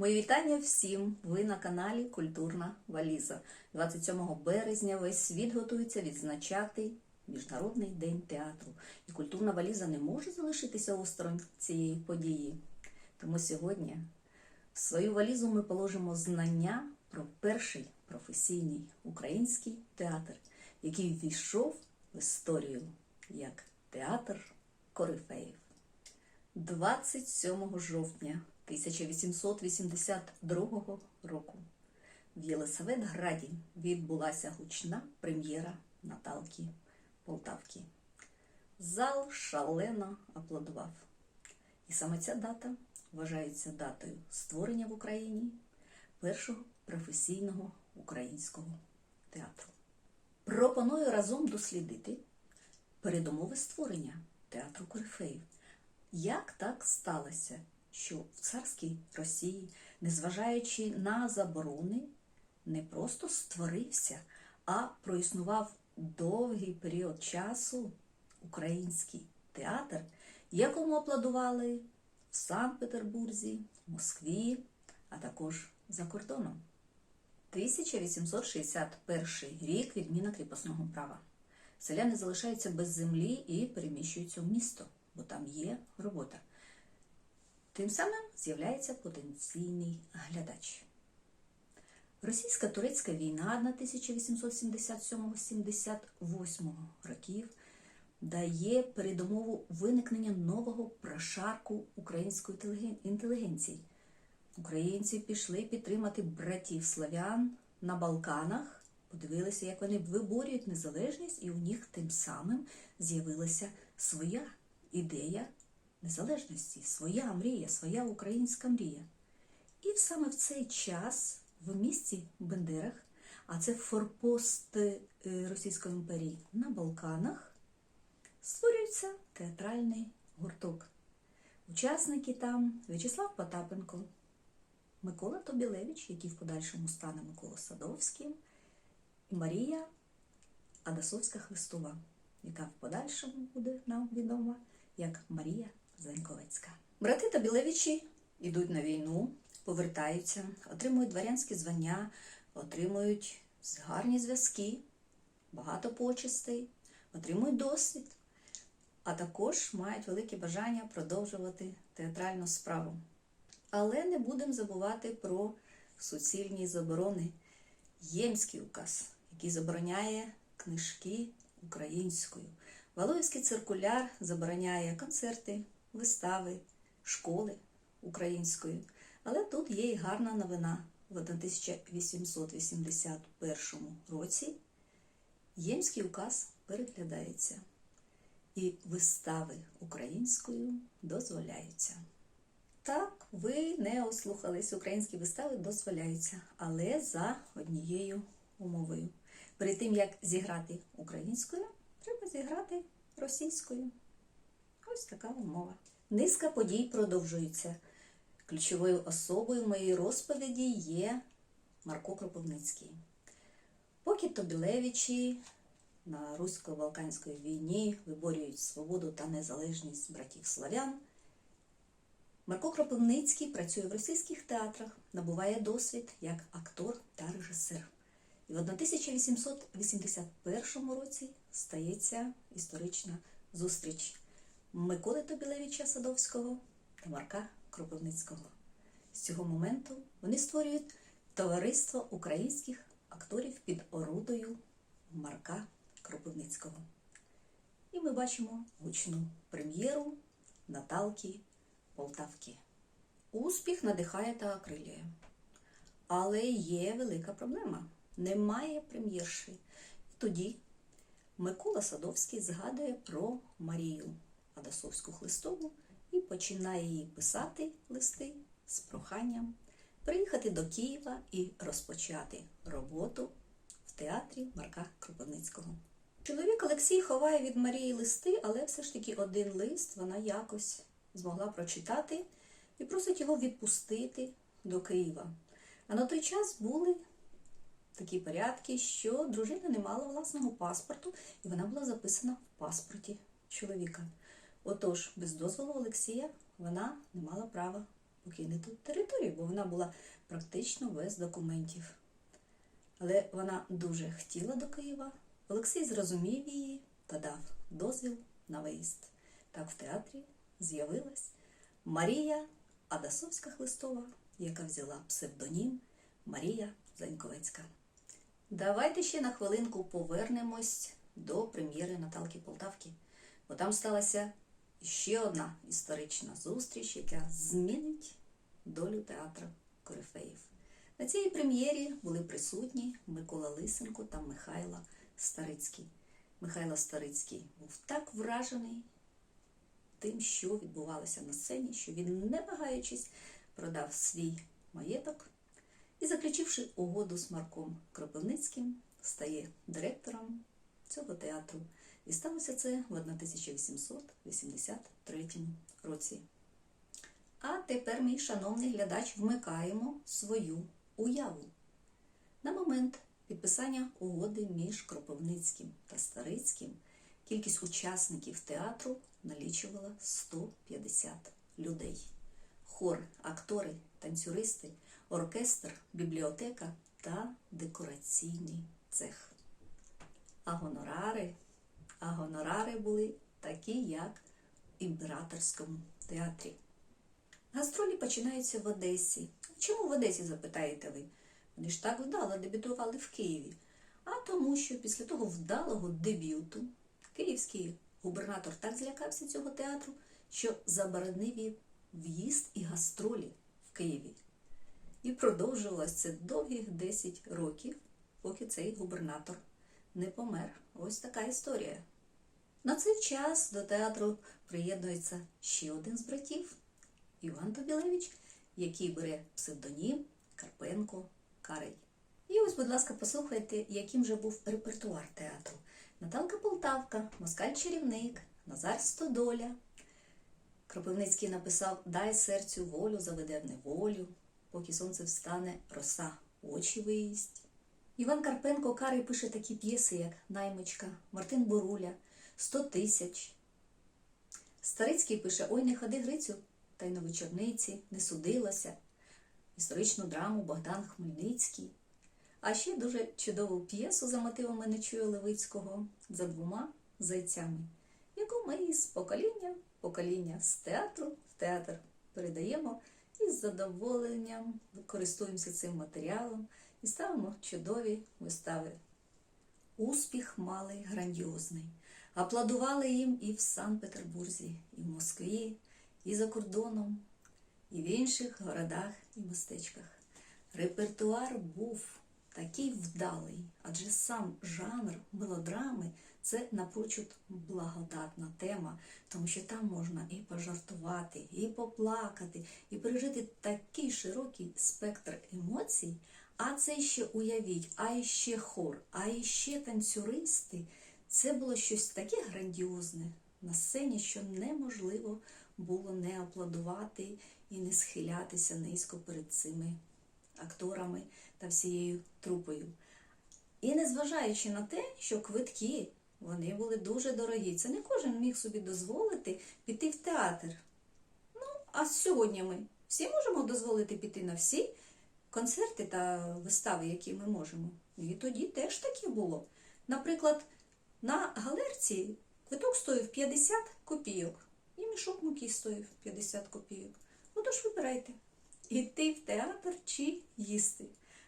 Мої вітання всім! Ви на каналі Культурна Валіза. 27 березня весь світ готується відзначати Міжнародний день театру. І культурна валіза не може залишитися осторонь цієї події. Тому сьогодні в свою валізу ми положимо знання про перший професійний український театр, який ввійшов в історію як театр корифеїв. 27 жовтня 1882 року в Єлисаветграді відбулася гучна прем'єра Наталки Полтавки. Зал шалено аплодував. І саме ця дата вважається датою створення в Україні першого професійного українського театру. Пропоную разом дослідити передумови створення театру корифеїв. Як так сталося, що в царській Росії, незважаючи на заборони, не просто створився, а проіснував довгий період часу український театр, якому аплодували в Санкт-Петербурзі, Москві, а також за кордоном. 1861 рік відміна кріпосного права. Селяни залишаються без землі і переміщуються в місто, бо там є робота. Тим самим з'являється потенційний глядач. Російсько-турецька війна 1877-78 років дає передумову виникнення нового прошарку української інтелігенції. Українці пішли підтримати братів славян на Балканах, подивилися, як вони виборюють незалежність, і у них тим самим з'явилася своя ідея незалежності, своя мрія, своя українська мрія. І саме в цей час в місті Бендерах, а це форпост Російської імперії на Балканах, створюється театральний гурток. Учасники там В'ячеслав Потапенко, Микола Тобілевич, який в подальшому стане Микола Садовським, і Марія Адасовська Христова, яка в подальшому буде нам відома як Марія Заньковецька. Брати Табілевичі йдуть на війну, повертаються, отримують дворянські звання, отримують гарні зв'язки, багато почестей, отримують досвід, а також мають велике бажання продовжувати театральну справу. Але не будемо забувати про суцільні заборони. Ємський указ, який забороняє книжки українською. Валуївський циркуляр забороняє концерти, вистави, школи українською. Але тут є і гарна новина. В 1881 році Ємський указ переглядається, і вистави українською дозволяються. Так, ви не ослухались, українські вистави дозволяються, але за однією умовою. Перед тим, як зіграти українською, треба зіграти російською. Ось така умова. Низка подій продовжується. Ключовою особою моєї розповіді є Марко Кропивницький. Поки Тобілевичі на русько-балканській війні виборюють свободу та незалежність братів славян, Марко Кропивницький працює в російських театрах, набуває досвід як актор та режисер. І в 1881 році стається історична зустріч Миколи Тобілевича Садовського та Марка Кропивницького. З цього моменту вони створюють товариство українських акторів під орудою Марка Кропивницького. І ми бачимо гучну прем'єру Наталки Полтавки. Успіх надихає та окрилює. Але є велика проблема. Немає прем'єрші. І тоді Микола Садовський згадує про Марію Адасовську Хлистову і починає їй писати листи з проханням приїхати до Києва і розпочати роботу в театрі Марка Кропивницького. Чоловік Олексій ховає від Марії листи, але все ж таки один лист вона якось змогла прочитати і просить його відпустити до Києва. А на той час були такі порядки, що дружина не мала власного паспорту, і вона була записана в паспорті чоловіка. Отож, без дозволу Олексія вона не мала права покинути територію, бо вона була практично без документів. Але вона дуже хотіла до Києва. Олексій зрозумів її та дав дозвіл на виїзд. Так в театрі з'явилась Марія Адасовська Хлистова, яка взяла псевдонім Марія Заньковецька. Давайте ще на хвилинку повернемось до прем'єри Наталки Полтавки, бо там сталася ще одна історична зустріч, яка змінить долю театру Корифеїв. На цій прем'єрі були присутні Микола Лисенко та Михайло Старицький. Михайло Старицький був так вражений тим, що відбувалося на сцені, що він, не вагаючись, продав свій маєток і, заключивши угоду з Марком Кропивницьким, стає директором цього театру. І сталося це в 1883 році. А тепер, мій шановний глядач, вмикаємо свою уяву. На момент підписання угоди між Кропивницьким та Старицьким кількість учасників театру налічувала 150 людей. Хор, актори, танцюристи, оркестр, бібліотека та декораційний цех. А гонорари, а гонорари були такі, як в імператорському театрі. Гастролі починаються в Одесі. Чому в Одесі, запитаєте ви? Вони ж так вдало дебютували в Києві. А тому, що після того вдалого дебюту київський губернатор так злякався цього театру, що заборонив в'їзд і гастролі в Києві. І продовжувалось це довгих 10 років, поки цей губернатор не помер. Ось така історія. На цей час до театру приєднується ще один з братів Іван Тобілевич, який бере псевдонім Карпенко Карий. І ось, будь ласка, послухайте, яким же був репертуар театру. Наталка Полтавка, Москаль Чарівник, Назар Стодоля. Кропивницький написав Дай серцю волю, заведе в неволю, поки сонце встане, роса очі виїсть. Іван Карпенко Карий пише такі п'єси, як Наймичка, Мартин Боруля, Сто тисяч. Старицький пише Ой, не ходи Грицю, та й на вечорниці, не судилося, історичну драму Богдан Хмельницький. А ще дуже чудову п'єсу за мотивами Нечуя Левицького за двома зайцями, яку ми із покоління, покоління з театру в театр передаємо і з задоволенням користуємося цим матеріалом і ставимо чудові вистави. Успіх мали грандіозний. Аплодували їм і в Санкт-Петербурзі, і в Москві, і за кордоном, і в інших городах і містечках. Репертуар був такий вдалий, адже сам жанр мелодрами це напрочуд благодатна тема, тому що там можна і пожартувати, і поплакати, і пережити такий широкий спектр емоцій. А це ще уявіть, а іще хор, а іще танцюристи. Це було щось таке грандіозне на сцені, що неможливо було не аплодувати і не схилятися низько перед цими акторами та всією трупою. І незважаючи на те, що квитки вони були дуже дорогі, це не кожен міг собі дозволити піти в театр. Ну, а сьогодні ми всі можемо дозволити піти на всі концерти та вистави, які ми можемо. І тоді теж таке було. Наприклад, на галерці квиток стоїв 50 копійок, і мішок муки стоїв 50 копійок. Отож вибирайте, іти в театр чи їсти.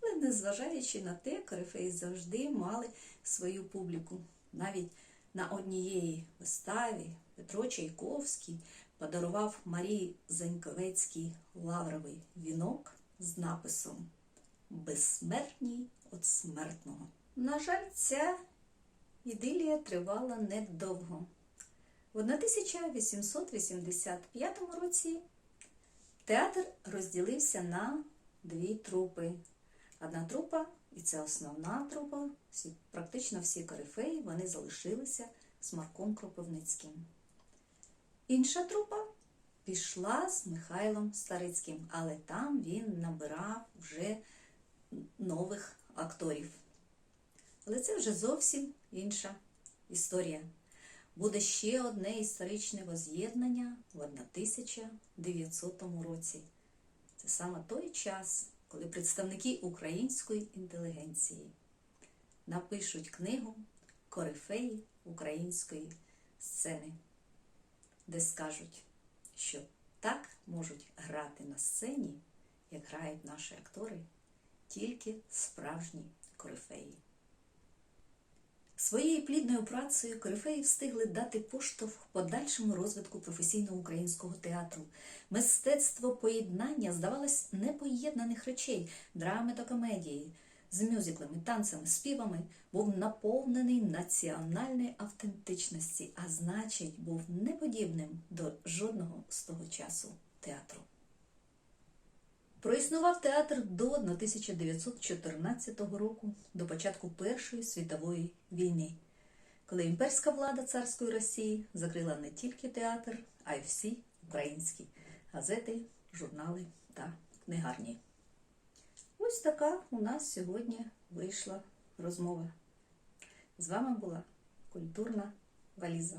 Але незважаючи на те, корифеї завжди мали свою публіку. Навіть на однієї виставі Петро Чайковський подарував Марії Заньковецькій лавровий вінок з написом Безсмертній от смертного. На жаль, ця ідилія тривала недовго. В 1885 році театр розділився на дві трупи. Одна трупа, і це основна трупа, практично всі корифеї, вони залишилися з Марком Кропивницьким. Інша трупа пішла з Михайлом Старицьким, але там він набирав вже нових акторів. Але це вже зовсім інша історія. Буде ще одне історичне воз'єднання в 1900 році. Це саме той час, коли представники української інтелігенції напишуть книгу Корифеї української сцени, де скажуть, що так можуть грати на сцені, як грають наші актори, тільки справжні корифеї. Своєю плідною працею корифеї встигли дати поштовх подальшому розвитку професійного українського театру. Мистецтво поєднання, здавалось, непоєднаних речей, драми та комедії з мюзиклами, танцями, співами був наповнений національної автентичності, а значить, був неподібним до жодного з того часу театру. Проіснував театр до 1914 року, до початку Першої світової війни, коли імперська влада царської Росії закрила не тільки театр, а й всі українські газети, журнали та книгарні. Ось така у нас сьогодні вийшла розмова. З вами була культурна валіза.